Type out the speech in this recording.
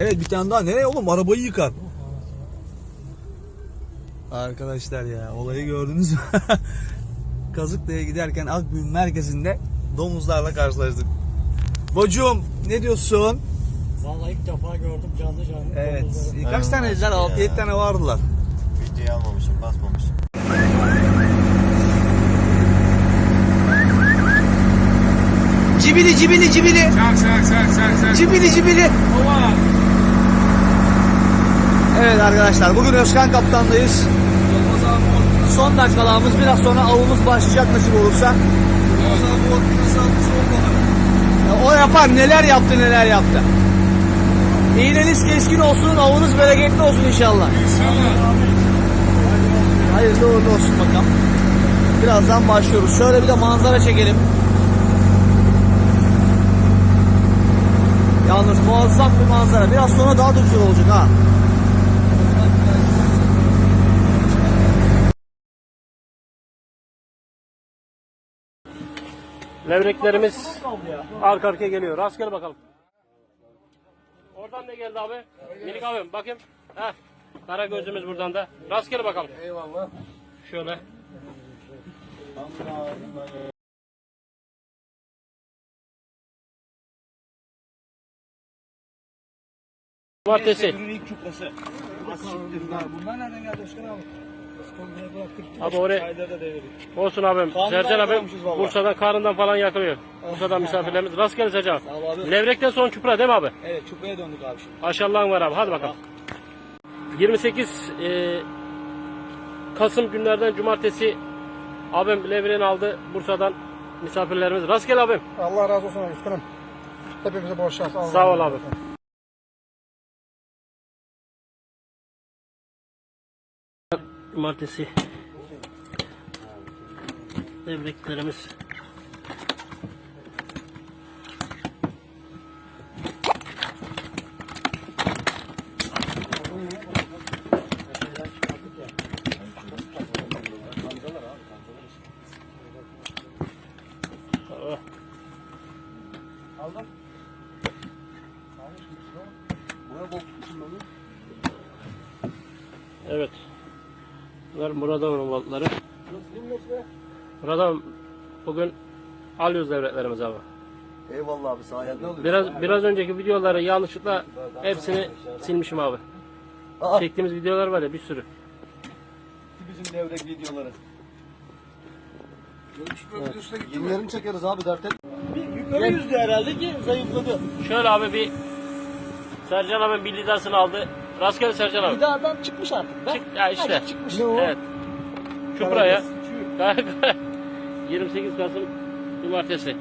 Evet bir tane daha. Nereye oğlum? Arabayı yıkar. Arkadaşlar ya olayı gördünüz mü? Kazıklı'ya giderken Akbük'ün merkezinde domuzlarla karşılaştık. Bocum ne diyorsun? Vallahi ilk defa gördüm canlı canlı. Evet. domuzları. Kaç Evet, tane dediler? 6-7 ya. tane vardılar. Videoyu almamışım, basmamışım. Cibili cibili cibili. Çak çak çak çak çak. Cibili cibili. Baba. Evet arkadaşlar bugün Özkan Kaptan'dayız. Son dakikalarımız biraz sonra avımız başlayacak nasip olursa. Ya O yapar neler yaptı neler yaptı. İğneniz keskin olsun avınız bereketli olsun inşallah. Hayırlı uğurlu olsun bakalım. Birazdan başlıyoruz. Şöyle bir de manzara çekelim. Yalnız muazzam bir manzara. Biraz sonra daha da güzel olacak ha. Levreklerimiz arka arkaya geliyor. Rastgele bakalım. Oradan ne geldi abi? Minik abim bakayım. Heh. Kara gözümüz buradan da. Rastgele bakalım. Eyvallah. Şöyle. Cumartesi. Bunlar nereden geldi Özkan abi? Abi oraya olsun abim. Karnından Sercan abim. Bursa'dan karnından falan yakılıyor. Bursa'dan misafirlerimiz. Rastgele Sercan. Sağ ol abi. Levrekten son çupra değil mi abi? Evet çupraya döndük abi şimdi. Maşallahın var abi. Hadi bakalım. 28 e, Kasım günlerden cumartesi abim levreğini aldı Bursa'dan misafirlerimiz. Rastgele abim. Allah razı olsun Özkan'ım. Hepimize bol şans. Allah Sağ ol abi. Cumartesi levreklerimiz Evet. Bunlar Muradov'un balıkları. Muradov bugün alıyoruz devletlerimiz abi. Eyvallah abi, sayende oluyor. Biraz biraz önceki videoları yanlışlıkla hepsini silmişim abi. Aa. Çektiğimiz videolar var ya bir sürü. Bizim levrek videoları. Yenilerini çekeriz abi dert et. Yukarı yüzdü herhalde ki zayıfladı. Şöyle abi bir Sercan abi bir lidasını aldı. Rastgele Sercan abi. Vidadan çıkmış artık. be. Çık ya işte. Hadi çıkmış. Ne o? Evet. Çupra ya. 28 Kasım Cumartesi.